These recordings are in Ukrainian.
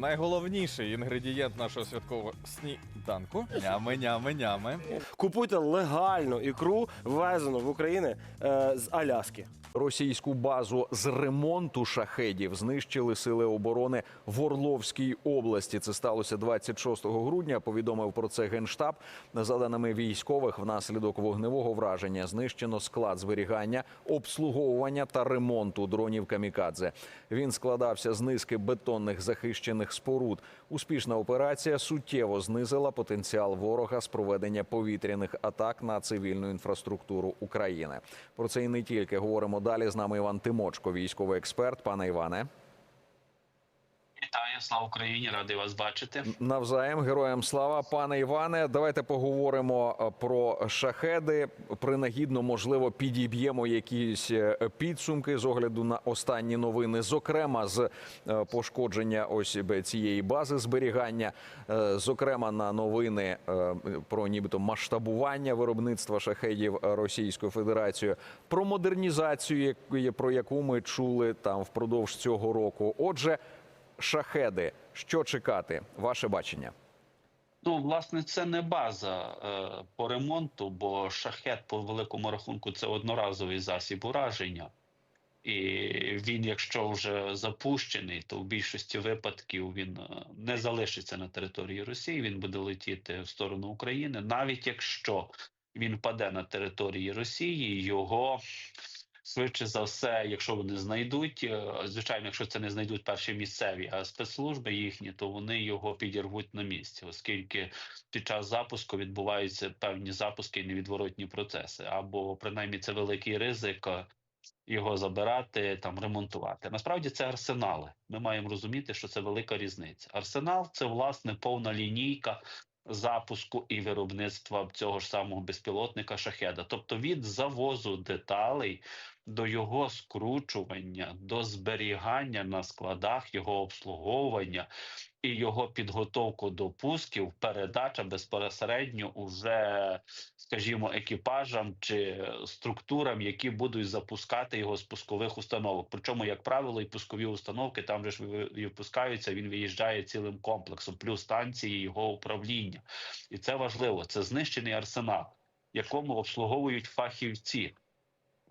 Найголовніший інгредієнт нашого святкового сніданку. Нями, нями, нями. Купуйте легальну ікру, ввезену в Україну е, з Аляски. Російську базу з ремонту шахедів знищили сили оборони в Орловській області. Це сталося 26 грудня. Повідомив про це генштаб. За даними військових, внаслідок вогневого враження знищено склад зберігання, обслуговування та ремонту дронів камікадзе. Він складався з низки бетонних захищених споруд. Успішна операція суттєво знизила потенціал ворога з проведення повітряних атак на цивільну інфраструктуру України. Про це і не тільки говоримо далі. З нами Іван Тимочко, військовий експерт. Пане Іване, Вітаю, слава Україні, радий вас бачити. навзаєм героям слава. Пане Іване, давайте поговоримо е, про шахеди. Принагідно, можливо, підіб'ємо якісь е, підсумки з огляду на останні новини, зокрема з е, пошкодження ось цієї бази зберігання, зокрема на новини про нібито масштабування виробництва шахедів Російською Федерацією, про модернізацію, про яку ми чули там впродовж цього року. Отже. Шахеди, що чекати? Ваше бачення? Ну, власне, це не база е, по ремонту, бо шахет по великому рахунку це одноразовий засіб ураження. І він, якщо вже запущений, то в більшості випадків він е, не залишиться на території Росії, він буде летіти в сторону України. Навіть якщо він паде на території Росії, його швидше за все, якщо вони знайдуть, е, звичайно, якщо це не знайдуть перші місцеві, а спецслужби їхні, то вони його підірвуть на місці, оскільки під час запуску відбуваються певні запуски і невідворотні процеси, або принаймні це великий ризик. е, Його забирати, там ремонтувати. Насправді це арсенали. Ми маємо розуміти, що це велика різниця. Арсенал це власне повна лінійка запуску і виробництва цього ж самого безпілотника шахеда, тобто від завозу деталей до його скручування, до зберігання на складах, його обслуговування і його підготовку до пусків, передача безпосередньо уже, скажімо, екіпажам чи структурам, які будуть запускати його з пускових установок. Причому, як правило, і пускові установки там же ж випускаються, він виїжджає цілим комплексом, плюс станції його управління. І це важливо. Це знищений арсенал, якому обслуговують фахівці.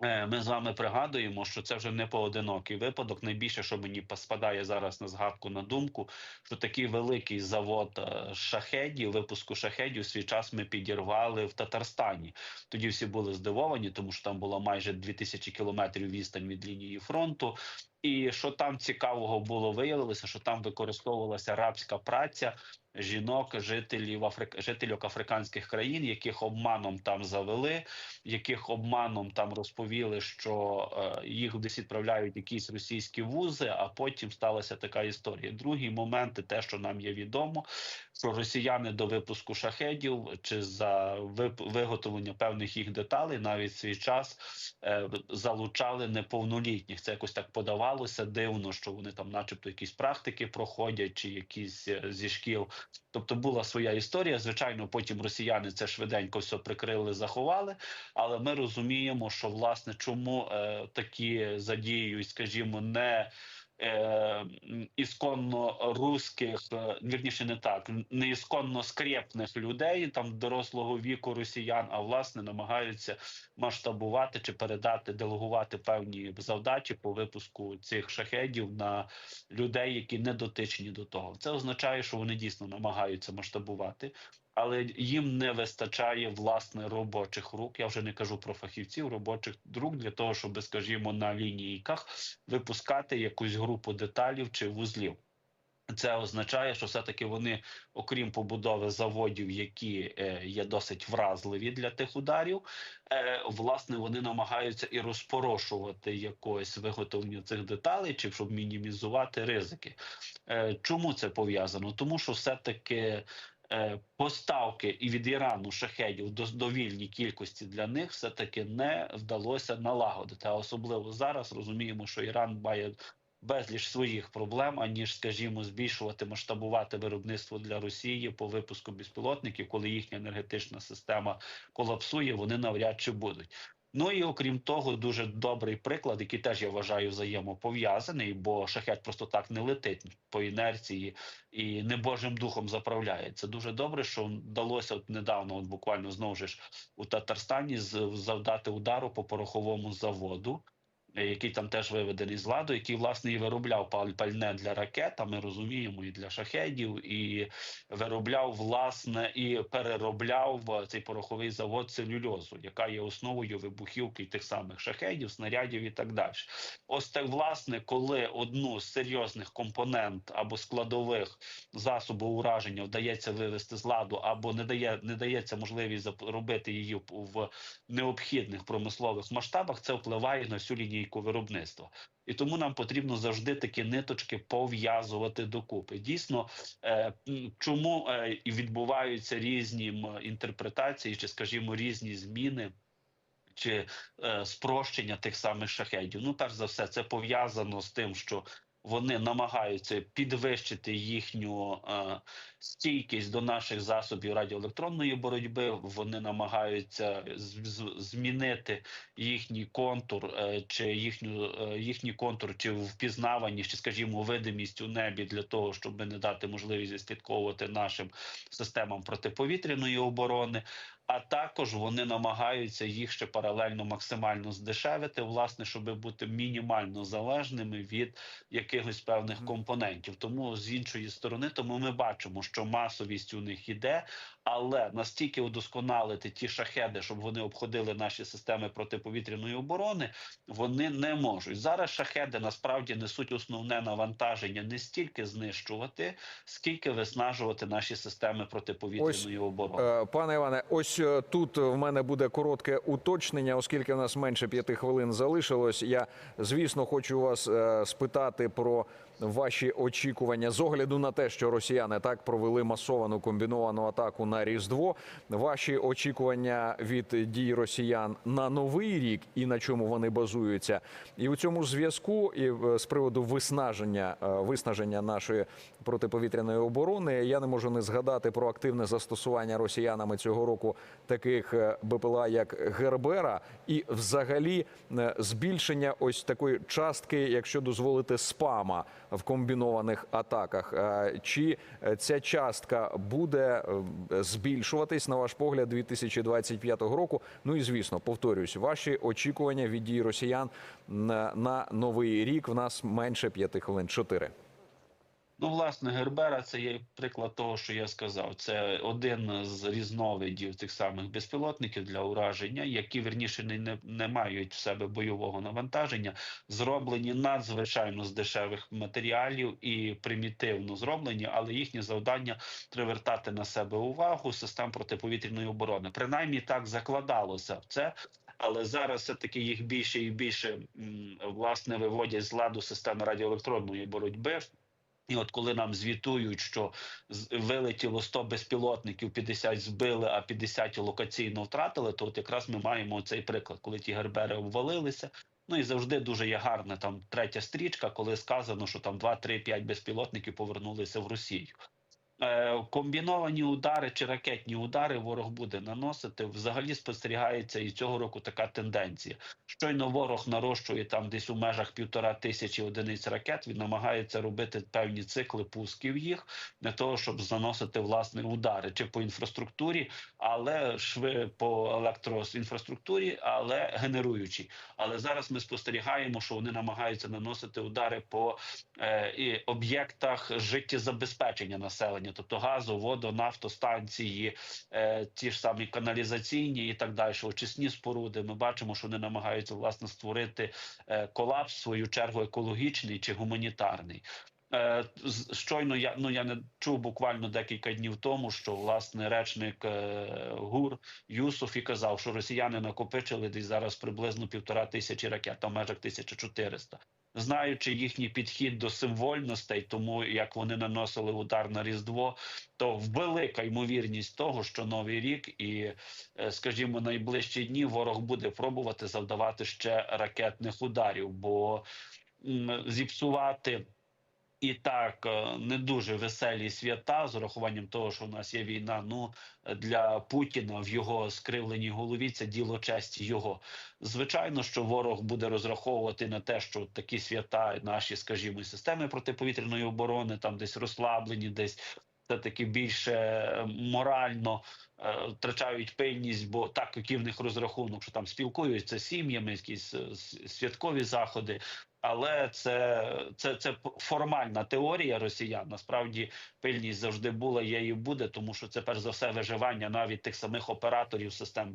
Е, Ми з вами пригадуємо, що це вже не поодинокий випадок. Найбільше, що мені спадає зараз на згадку на думку, що такий великий завод е, шахедів, випуску шахедів, свій час ми підірвали в Татарстані. Тоді всі були здивовані, тому що там було майже 2000 кілометрів відстань від лінії фронту. І що там цікавого було, виявилося, що там використовувалася рабська праця жінок, жителів Африк... жителів африканських країн, яких обманом там завели, яких обманом там розповіли, що е, їх десь відправляють якісь російські вузи, а потім сталася така історія. Другий момент, те, що нам є відомо, що росіяни до випуску шахедів чи за виготовлення певних їх деталей навіть свій час е, залучали неповнолітніх. Це якось так подавалося дивно, що вони там, начебто, якісь практики проходять, чи якісь е, зі шкіл. Тобто була своя історія. Звичайно, потім росіяни це швиденько все прикрили, заховали. Але ми розуміємо, що власне чому е, такі задіюють, скажімо, не е, ісконно русських, е, вірніше не так, не ісконно скрепних людей там дорослого віку росіян, а власне намагаються масштабувати чи передати, делегувати певні завдачі по випуску цих шахедів на людей, які не дотичні до того. Це означає, що вони дійсно намагаються масштабувати. Але їм не вистачає власне робочих рук. Я вже не кажу про фахівців, робочих рук для того, щоб, скажімо, на лінійках випускати якусь групу деталів чи вузлів. Це означає, що все-таки вони, окрім побудови заводів, які е, є досить вразливі для тих ударів, е, власне, вони намагаються і розпорошувати якось виготовлення цих деталей, чи щоб мінімізувати ризики. Е, чому це пов'язано? Тому що все-таки. Е, Поставки і від Ірану шахедів до довільній кількості для них все таки не вдалося налагодити. А особливо зараз розуміємо, що Іран має безліч своїх проблем, аніж, скажімо, збільшувати, масштабувати виробництво для Росії по випуску безпілотників, коли їхня енергетична система колапсує, вони навряд чи будуть. Ну і окрім того, дуже добрий приклад, який теж я вважаю взаємопов'язаний, бо шахет просто так не летить по інерції і небожим духом заправляє. Це дуже добре, що вдалося от недавно, от буквально знову ж у Татарстані завдати удару по пороховому заводу. Е, Який там теж виведений з ладу, який власне і виробляв паль- пальне для ракет, а ми розуміємо, і для шахедів, і виробляв власне і переробляв е, цей пороховий завод целюльозу, яка є основою вибухівки тих самих шахедів, снарядів і так далі. Ось так, власне, коли одну з серйозних компонент або складових засобу ураження вдається вивести з ладу, або не дає не дається можливість робити її в- необхідних промислових масштабах, це впливає на всю лінійку виробництва. І тому нам потрібно завжди такі ниточки пов'язувати докупи. Дійсно, е, чому е, і відбуваються різні інтерпретації, чи, скажімо, різні зміни. Чи е, спрощення тих самих шахедів? Ну, перш за все, це пов'язано з тим, що вони намагаються підвищити їхню е, стійкість до наших засобів радіоелектронної боротьби. Вони намагаються змінити їхній контур е, чи їхню е, їхній контур, чи впізнаваність, чи скажімо, видимість у небі для того, щоб не дати можливість відслідковувати нашим системам протиповітряної оборони. А також вони намагаються їх ще паралельно максимально здешевити, власне, щоб бути мінімально залежними від якихось певних компонентів. Тому з іншої сторони, тому ми бачимо, що масовість у них іде, але настільки удосконалити ті шахеди, щоб вони обходили наші системи протиповітряної оборони, вони не можуть. Зараз шахеди насправді несуть основне навантаження не стільки знищувати, скільки виснажувати наші системи протиповітряної оборони. Е, Пане Іване, ось е, тут в мене буде коротке уточнення, оскільки в нас менше п'яти хвилин залишилось. Я звісно хочу вас е, спитати про ваші очікування з огляду на те, що росіяни так провели масовану комбіновану атаку на Різдво. Ваші очікування від дій росіян на новий рік і на чому вони базуються, і у цьому зв'язку і е, з приводу виснаження е, виснаження нашої протиповітряної оборони. Я не можу не згадати про активне застосування росіянами цього року таких е, БПЛА, як Гербера, і взагалі збільшення ось такої частки, якщо дозволити, спама в комбінованих атаках. Е, Чи е, ця частка буде е, збільшуватись на ваш погляд 2025 року? Ну і звісно, повторюсь, ваші очікування від дій росіян на, новий рік в нас менше п'яти хвилин. Чотири. Ну, власне, Гербера це є приклад того, що я сказав. Це один з різновидів тих самих безпілотників для ураження, які верніше не, не, мають в себе бойового навантаження, зроблені надзвичайно з дешевих матеріалів і примітивно зроблені, але їхнє завдання привертати на себе увагу систем протиповітряної оборони. Принаймні так закладалося в це. Але зараз все таки їх більше і більше власне виводять з ладу системи радіоелектронної боротьби. І от коли нам звітують, що вилетіло 100 безпілотників, 50 збили, а 50 локаційно втратили, то от якраз ми маємо цей приклад, коли ті гербери обвалилися. Ну і завжди дуже є гарна там третя стрічка, коли сказано, що там 2, 3, 5 безпілотників повернулися в Росію. Е, комбіновані удари чи ракетні удари ворог буде наносити. Взагалі спостерігається і цього року така тенденція. Щойно ворог нарощує там десь у межах півтора тисячі одиниць ракет. Він намагається робити певні цикли пусків їх для того, щоб заносити власне удари чи по інфраструктурі, але шви по електроінфраструктурі, але генеруючі. Але зараз ми спостерігаємо, що вони намагаються наносити удари по е, об'єктах життєзабезпечення населення, тобто газу, воду, нафтостанції, е, ті ж самі каналізаційні і так далі, очисні споруди. Ми бачимо, що вони намагаються власне створити е, колапс свою чергу екологічний чи гуманітарний. Е, Щойно я ну я не чув буквально декілька днів тому, що власне речник е, ГУР Юсуф і казав, що росіяни накопичили десь зараз приблизно півтора тисячі ракет, а в межах 1400. Знаючи їхній підхід до символьностей, тому як вони наносили удар на Різдво, то велика ймовірність того, що новий рік і, е, скажімо, найближчі дні ворог буде пробувати завдавати ще ракетних ударів, бо зіпсувати і так е, не дуже веселі свята з урахуванням того, що у нас є війна. Ну для Путіна в його скривленій голові це діло честі його. Звичайно, що ворог буде розраховувати на те, що такі свята, наші, скажімо, системи протиповітряної оборони, там десь розслаблені, десь все таки більше е, морально е, втрачають пильність, бо так який в них розрахунок, що там спілкуються сім'ями, якісь святкові заходи. Але це, це, це формальна теорія росіян. Насправді пильність завжди була, є і буде, тому що це перш за все виживання навіть тих самих операторів систем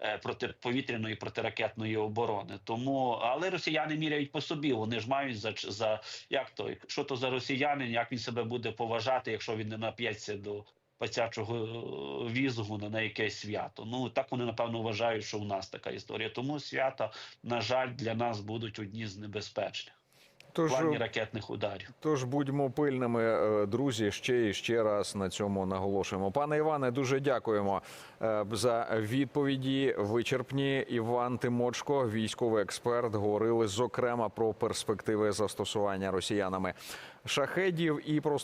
е, протиповітряної протиракетної оборони. Тому але росіяни міряють по собі. Вони ж мають за за як то що то за росіянин, як він себе буде поважати, якщо він не нап'ється до пацячого е, візгу на якесь свято. Ну так вони напевно вважають, що у нас така історія. Тому свята, на жаль, для нас будуть одні з небезпечних Тож плані ракетних ударів. Тож будьмо пильними, е, друзі. Ще і ще раз на цьому наголошуємо. Пане Іване, дуже дякуємо е, за відповіді. Вичерпні Іван Тимочко, військовий експерт, говорили зокрема про перспективи застосування росіянами шахедів і про